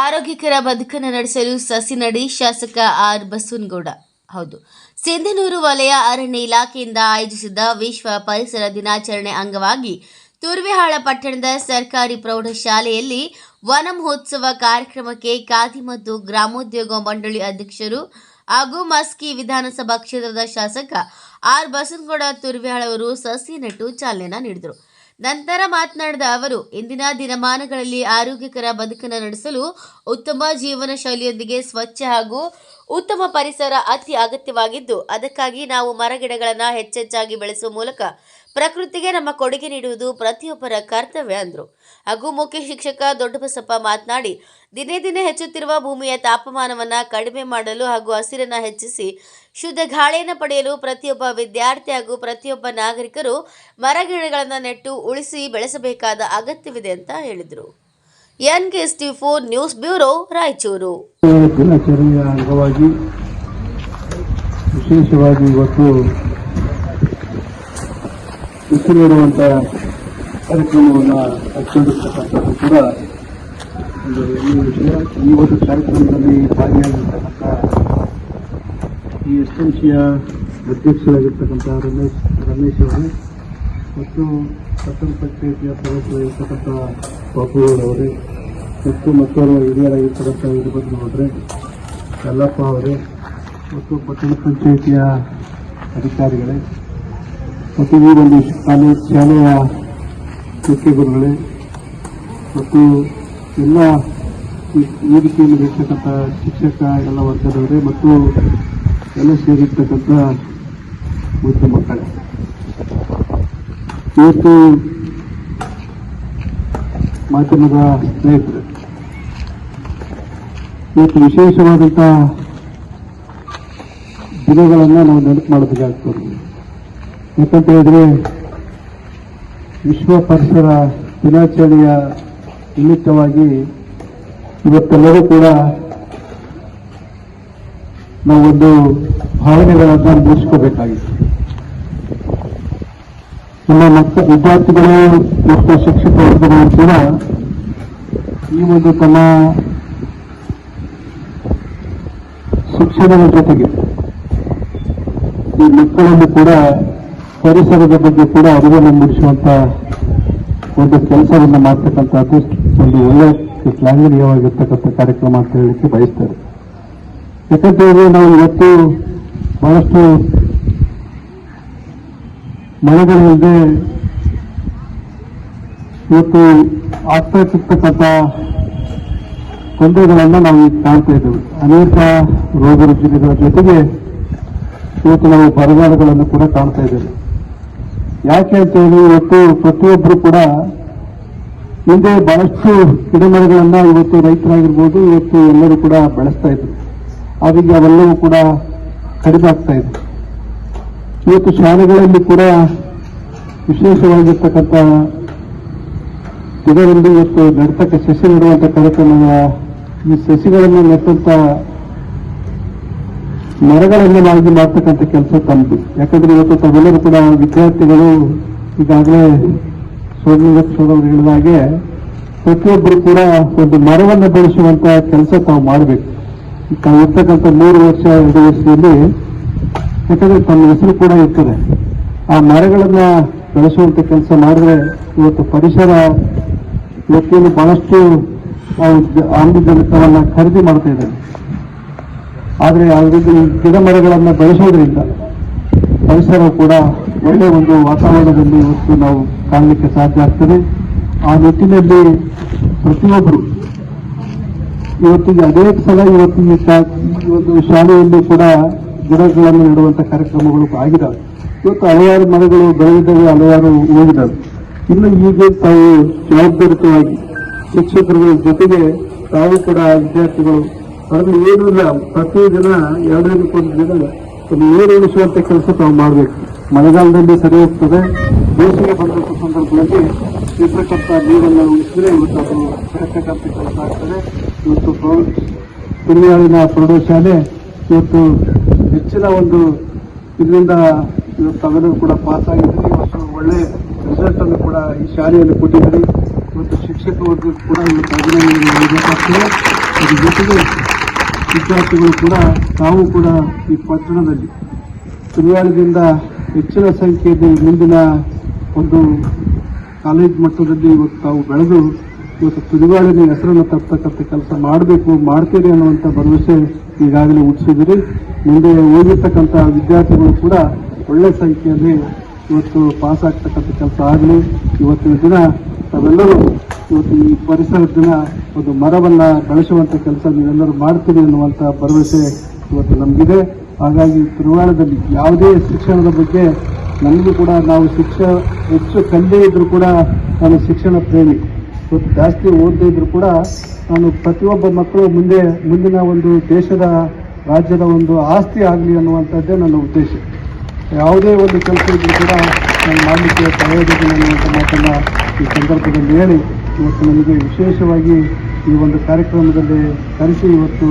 ಆರೋಗ್ಯಕರ ಬದುಕನ್ನು ನಡೆಸಲು ಸಸಿನಡಿ ಶಾಸಕ ಆರ್. ಬಸವನಗೌಡ. ಹೌದು. ಸಿಂಧನೂರು ವಲಯ ಅರಣ್ಯ ಇಲಾಖೆಯಿಂದ ಆಯೋಜಿಸಿದ್ದ ವಿಶ್ವ ಪರಿಸರ ದಿನಾಚರಣೆ ಅಂಗವಾಗಿ ತುರ್ವಿಹಾಳ ಪಟ್ಟಣದ ಸರ್ಕಾರಿ ಪ್ರೌಢಶಾಲೆಯಲ್ಲಿ ವನ ಮಹೋತ್ಸವ ಕಾರ್ಯಕ್ರಮಕ್ಕೆ ಖಾದಿ ಮತ್ತು ಗ್ರಾಮೋದ್ಯೋಗ ಮಂಡಳಿ ಅಧ್ಯಕ್ಷರು ಹಾಗೂ ಮಸ್ಕಿ ವಿಧಾನಸಭಾ ಕ್ಷೇತ್ರದ ಶಾಸಕ ಆರ್. ಬಸವನಗೌಡ ತುರ್ವಿಹಾಳ್ ಅವರು ಸಸಿ ನೆಟ್ಟು ಚಾಲನೆ ನೀಡಿದರು. ನಂತರ ಮಾತನಾಡಿದ ಅವರು, ಇಂದಿನ ದಿನಮಾನಗಳಲ್ಲಿ ಆರೋಗ್ಯಕರ ಬದುಕನ್ನು ನಡೆಸಲು ಉತ್ತಮ ಜೀವನ ಶೈಲಿಯೊಂದಿಗೆ ಸ್ವಚ್ಛ ಹಾಗೂ ಉತ್ತಮ ಪರಿಸರ ಅತಿ ಅಗತ್ಯವಾಗಿದ್ದು, ಅದಕ್ಕಾಗಿ ನಾವು ಮರಗಿಡಗಳನ್ನು ಹೆಚ್ಚೆಚ್ಚಾಗಿ ಬೆಳೆಸುವ ಮೂಲಕ ಪ್ರಕೃತಿಗೆ ನಮ್ಮ ಕೊಡುಗೆ ನೀಡುವುದು ಪ್ರತಿಯೊಬ್ಬರ ಕರ್ತವ್ಯ ಅಂದರು. ಹಾಗೂ ಮುಖ್ಯ ಶಿಕ್ಷಕ ದೊಡ್ಡಬಸಪ್ಪ ಮಾತನಾಡಿ, ದಿನೇ ದಿನೇ ಹೆಚ್ಚುತ್ತಿರುವ ಭೂಮಿಯ ತಾಪಮಾನವನ್ನು ಕಡಿಮೆ ಮಾಡಲು ಹಾಗೂ ಹಸಿರನ್ನು ಹೆಚ್ಚಿಸಿ ಶುದ್ಧ ಗಾಳಿಯನ್ನು ಪಡೆಯಲು ಪ್ರತಿಯೊಬ್ಬ ವಿದ್ಯಾರ್ಥಿ ಹಾಗೂ ಪ್ರತಿಯೊಬ್ಬ ನಾಗರಿಕರು ಮರಗಿಡಗಳನ್ನು ನೆಟ್ಟು ಉಳಿಸಿ ಬೆಳೆಸಬೇಕಾದ ಅಗತ್ಯವಿದೆ ಅಂತ ಹೇಳಿದರು. N K S T four news bureau Raichur. ಅಂಗವಾಗಿ ವಿಶೇಷವಾಗಿ ಇವತ್ತು ನೀಡುವಂಥ ಕಾರ್ಯಕ್ರಮವನ್ನು ಹಚ್ಚಿಕೊಂಡಿರ್ತಕ್ಕಂಥದ್ದು ಕೂಡ ಒಂದು ಹೆಮ್ಮೆಯ ವಿಷಯ. ಈ ಒಂದು ಕಾರ್ಯಕ್ರಮದಲ್ಲಿ ಭಾಗಿಯಾಗಿರ್ತಕ್ಕಂಥ ಈ ಎಸ್ ಎಂ ಸಿಯ ಅಧ್ಯಕ್ಷರಾಗಿರ್ತಕ್ಕಂಥ ರಮೇಶ್ ರಮೇಶ್ ಅವರು ಮತ್ತು ಪಟ್ಟಣ ಪಂಚಾಯತಿಯ ಸದಸ್ಯರಾಗಿರ್ತಕ್ಕಂಥ ಬಾಪುಗೌಡವರೇ ಮತ್ತು ಮತ್ತೋರ್ವ ಹಿರಿಯರಾಗಿರ್ತಕ್ಕಂಥ ವೀರಭದ್ರ ಅವರೇ, ಯಲ್ಲಪ್ಪ ಅವರೇ ಮತ್ತು ಪಟ್ಟಣ ಪಂಚಾಯಿತಿಯ ಅಧಿಕಾರಿಗಳೇ. ಮತ್ತು ಈ ಒಂದು ಶಾಲೆ, ಶಾಲೆಯ ಮುಖ್ಯ ಮತ್ತು ಎಲ್ಲ ರೀತಿಯಲ್ಲಿ ಇರ್ತಕ್ಕಂಥ ಶಿಕ್ಷಕ ಎಲ್ಲ ವರ್ಗದವರೇ ಮತ್ತು ಎಲ್ಲ ಸೇರಿರ್ತಕ್ಕಂಥ ಮುಖ್ಯ ಮಕ್ಕಳೇ. ಇವತ್ತು ಮಾಧ್ಯಮದ ಸ್ನೇಹಿತರು, ಇವತ್ತು ವಿಶೇಷವಾದಂಥ ದಿನಗಳನ್ನು ನಾವು ನೆನಪು ಮಾಡಬೇಕಾಗ್ತದೆ ಯಾಕಂತ ವಿಶ್ವ ಪರಿಸರ ದಿನಾಚರಣೆಯ ನಿಮಿತ್ತವಾಗಿ ಇವತ್ತೆಲ್ಲರೂ ಕೂಡ ನಾವೊಂದು ಭಾವನೆಗಳನ್ನು ಮೂಡಿಸ್ಕೋಬೇಕಾಗಿತ್ತು. ನಮ್ಮ ಮಕ್ಕಳ ವಿದ್ಯಾರ್ಥಿಗಳು ಮತ್ತು ಶಿಕ್ಷಕ ವರ್ಗಗಳು ಕೂಡ ಈ ಒಂದು ತಮ್ಮ ಶಿಕ್ಷಣದ ಜೊತೆಗೆ ಈ ಮಕ್ಕಳನ್ನು ಕೂಡ ಪರಿಸರದ ಬಗ್ಗೆ ಕೂಡ ಅರಿವನ್ನು ಮೂಡಿಸುವಂತ ಒಂದು ಕೆಲಸವನ್ನು ಮಾಡ್ತಕ್ಕಂಥದ್ದು ಒಂದು ಒಳ್ಳೆ ಶ್ಲಾಘನೀಯವಾಗಿರ್ತಕ್ಕಂಥ ಕಾರ್ಯಕ್ರಮ ಅಂತ ಹೇಳಲಿಕ್ಕೆ ಬಯಸ್ತಾರೆ ಯಾಕಂತ ನಾವು ಇವತ್ತು ಬಹಳಷ್ಟು ಮಳೆಗಳಿಲ್ಲದೆ ಇವತ್ತು ಆಗ್ತಾ ಸಿಗ್ತಕ್ಕಂಥ ತೊಂದರೆಗಳನ್ನು ನಾವು ಕಾಣ್ತಾ ಇದ್ದೇವೆ. ಅನೇಕ ರೋಗ ರುಜಿನಗಳ ಜೊತೆಗೆ ಇವತ್ತು ನಾವು ಬರಗಾಲಗಳನ್ನು ಕೂಡ ಕಾಣ್ತಾ ಇದ್ದೇವೆ. ಯಾಕೆ ಅಂತ ಹೇಳಿ ಇವತ್ತು ಪ್ರತಿಯೊಬ್ಬರು ಕೂಡ ಹಿಂದೆ ಬಹಳಷ್ಟು ಗಿಡಮರಗಳನ್ನ ಇವತ್ತು ರೈತರಾಗಿರ್ಬೋದು, ಇವತ್ತು ಎಲ್ಲರೂ ಕೂಡ ಬೆಳೆಸ್ತಾ ಇದ್ರು. ಹಾಗಾಗಿ ಅವೆಲ್ಲವೂ ಕೂಡ ಕಡಿಮೆ ಆಗ್ತಾ ಇದೆ ಇವತ್ತು ಶಾಲೆಗಳಲ್ಲಿ ಕೂಡ ವಿಶೇಷವಾಗಿರ್ತಕ್ಕಂಥ ಇದರಲ್ಲಿ ಇವತ್ತು ನಡ್ತಕ್ಕ ಸಸಿ ನೆಡುವಂಥ ಕಾರ್ಯಕ್ರಮ ಈ ಸಸಿಗಳನ್ನು ನೆಟ್ಟಂತ ಮರಗಳನ್ನು ಮಾಡಿ ಮಾಡ್ತಕ್ಕಂಥ ಕೆಲಸ ತಮ್ಮದು ಯಾಕಂದ್ರೆ ಇವತ್ತು ತಮ್ಮೆಲ್ಲರೂ ಕೂಡ ವಿದ್ಯಾರ್ಥಿಗಳು ಈಗಾಗಲೇ ಸೋದರವರು ಹೇಳಿದ ಹಾಗೆ ಪ್ರತಿಯೊಬ್ಬರು ಕೂಡ ಒಂದು ಮರವನ್ನು ಬೆಳೆಸುವಂತ ಕೆಲಸ ತಾವು ಮಾಡಬೇಕು. ಇರ್ತಕ್ಕಂಥ ಮೂರು ವರ್ಷ, ಎರಡು ವರ್ಷದಲ್ಲಿ ಯಾಕಂದ್ರೆ ತಮ್ಮ ಹೆಸರು ಕೂಡ ಇರ್ತದೆ. ಆ ಮರಗಳನ್ನ ಬೆಳೆಸುವಂತ ಕೆಲಸ ಮಾಡಿದ್ರೆ ಇವತ್ತು ಪರಿಸರ ಇವತ್ತೇನು ಬಹಳಷ್ಟು ಆಮ್ಲಜನಕವನ್ನ ಖರೀದಿ ಮಾಡ್ತಾ ಇದ್ದೇವೆ ಆದರೆ ಯಾವ ಈ ಗಿಡ ಮರಗಳನ್ನು ಬೆಳೆಸೋದ್ರಿಂದ ಪರಿಸರ ಕೂಡ ಒಳ್ಳೆಯ ಒಂದು ವಾತಾವರಣದಲ್ಲಿ ಇವತ್ತು ನಾವು ಕಾಣಲಿಕ್ಕೆ ಸಾಧ್ಯ ಆಗ್ತದೆ. ಆ ನಿಟ್ಟಿನಲ್ಲಿ ಪ್ರತಿಯೊಬ್ಬರು ಇವತ್ತಿಗೆ ಅನೇಕ ಸಲ ಇವತ್ತು ಈ ಶಾ- ಈ ಒಂದು ಶಾಲೆಯಲ್ಲಿ ಕೂಡ ಗಿಡಗಳನ್ನು ನೀಡುವಂಥ ಕಾರ್ಯಕ್ರಮಗಳು ಆಗಿದ್ದಾವೆ. ಇವತ್ತು ಹಲವಾರು ಮರಗಳು ಬೆಳೆದಿದ್ದಾವೆ, ಹಲವಾರು ಹೋಗಿದ್ದಾವೆ. ಇನ್ನು ಹೀಗೆ ತಾವು ಜವಾಬ್ದಾರಿತವಾಗಿ ಶಿಕ್ಷಕರುಗಳ ಜೊತೆಗೆ ತಾವು ಕೂಡ ವಿದ್ಯಾರ್ಥಿಗಳು ಅದನ್ನು ಏನೂ ಇಲ್ಲ ಪ್ರತಿದಿನ ಒಂದು ದಿನ ನೀರು ಉಳಿಸುವಂತ ಕೆಲಸ ತಾವು ಮಾಡಬೇಕು. ಮಳೆಗಾಲದಲ್ಲಿ ಸರಿ ಹೋಗ್ತದೆ. ಬೇಸಿಗೆ ಬಂದಂತ ಸಂದರ್ಭದಲ್ಲಿ ಇರ್ತಕ್ಕಂಥ ನೀರನ್ನು ಉಳಿಸಿದ್ರೆ ಇವತ್ತು ಅದು ಬೆಳೆಸ್ತಕ್ಕಂಥ ಕೆಲಸ ಆಗ್ತದೆ. ಇವತ್ತು ಹಿರಿಯಾಳಿನ ಪ್ರೌಢಶಾಲೆ ಇವತ್ತು ಹೆಚ್ಚಿನ ಒಂದು ಇದರಿಂದ ಇವತ್ತು ತಗದು ಕೂಡ ಪಾಸ್ ಆಗಿದೆ ಇವತ್ತು ಒಳ್ಳೆ ರಿಸಲ್ಟ್ ಅನ್ನು ಕೂಡ ಈ ಶಾಲೆಯಲ್ಲಿ ಕೊಟ್ಟಿದ್ದೀರಿ ಇವತ್ತು ಶಿಕ್ಷಕ ವರ್ಗಕ್ಕೂ ಕೂಡ ಇವತ್ತು ಅಭಿನಂದನೆ ಅದ್ರ ಜೊತೆಗೆ ವಿದ್ಯಾರ್ಥಿಗಳು ಕೂಡ, ತಾವು ಕೂಡ ಈ ಪಟ್ಟಣದಲ್ಲಿ ಸುಳ್ವಾಡದಿಂದ ಹೆಚ್ಚಿನ ಸಂಖ್ಯೆಯಲ್ಲಿ ಮುಂದಿನ ಒಂದು ಕಾಲೇಜ್ ಮಟ್ಟದಲ್ಲಿ ಇವತ್ತು ತಾವು ಬೆಳೆದು, ಇವತ್ತು ತುಳಿವಾಡಿನ ಹೆಸರನ್ನು ತರ್ತಕ್ಕಂಥ ಕೆಲಸ ಮಾಡಬೇಕು ಮಾಡ್ತೀರಿ ಅನ್ನುವಂಥ ಭರವಸೆ ಈಗಾಗಲೇ ಹುಟ್ಟಿಸಿದಿರಿ ಮುಂದೆ ಓದಿರ್ತಕ್ಕಂಥ ವಿದ್ಯಾರ್ಥಿಗಳು ಕೂಡ ಒಳ್ಳೆ ಸಂಖ್ಯೆಯಲ್ಲಿ ಇವತ್ತು ಪಾಸ್ ಆಗ್ತಕ್ಕಂಥ ಕೆಲಸ ಆಗಲಿ. ಇವತ್ತಿನ ದಿನ ತಾವೆಲ್ಲರೂ ಇವತ್ತು ಈ ಪರಿಸರದ ದಿನ ಒಂದು ಮರವನ್ನು ಬೆಳೆಸುವಂಥ ಕೆಲಸ ನೀವೆಲ್ಲರೂ ಮಾಡ್ತೀರಿ ಅನ್ನುವಂಥ ಭರವಸೆ ಇವತ್ತು ನಮಗಿದೆ. ಹಾಗಾಗಿ ತಿರುವಾಣದಲ್ಲಿ ಯಾವುದೇ ಶಿಕ್ಷಣದ ಬಗ್ಗೆ ನನಗೂ ಕೂಡ ನಾವು ಶಿಕ್ಷ ಹೆಚ್ಚು ಕಲ್ಲೇ ಇದ್ದರೂ ಕೂಡ ನಾನು ಶಿಕ್ಷಣ ಪ್ರೇಮಿ. ಇವತ್ತು ಜಾಸ್ತಿ ಓದದೇ ಇದ್ದರೂ ಕೂಡ ನಾನು ಪ್ರತಿಯೊಬ್ಬ ಮಕ್ಕಳು ಮುಂದೆ, ಮುಂದಿನ ಒಂದು ದೇಶದ, ರಾಜ್ಯದ ಒಂದು ಆಸ್ತಿ ಆಗಲಿ ಅನ್ನುವಂಥದ್ದೇ ನನ್ನ ಉದ್ದೇಶ. ಯಾವುದೇ ಒಂದು ಕೆಲಸ ಇದ್ರೂ ಕೂಡ ನಾನು ಮಾಡಲಿಕ್ಕೆ ಪ್ರಯೋಜನ ಅನ್ನುವಂಥ ಮಾತನ್ನು ಈ ಸಂದರ್ಭದಲ್ಲಿ ಹೇಳಿ ಇವತ್ತು ನಮಗೆ ವಿಶೇಷವಾಗಿ ಈ ಒಂದು ಕಾರ್ಯಕ್ರಮದಲ್ಲಿ ಕರೆಸಿ ಇವತ್ತು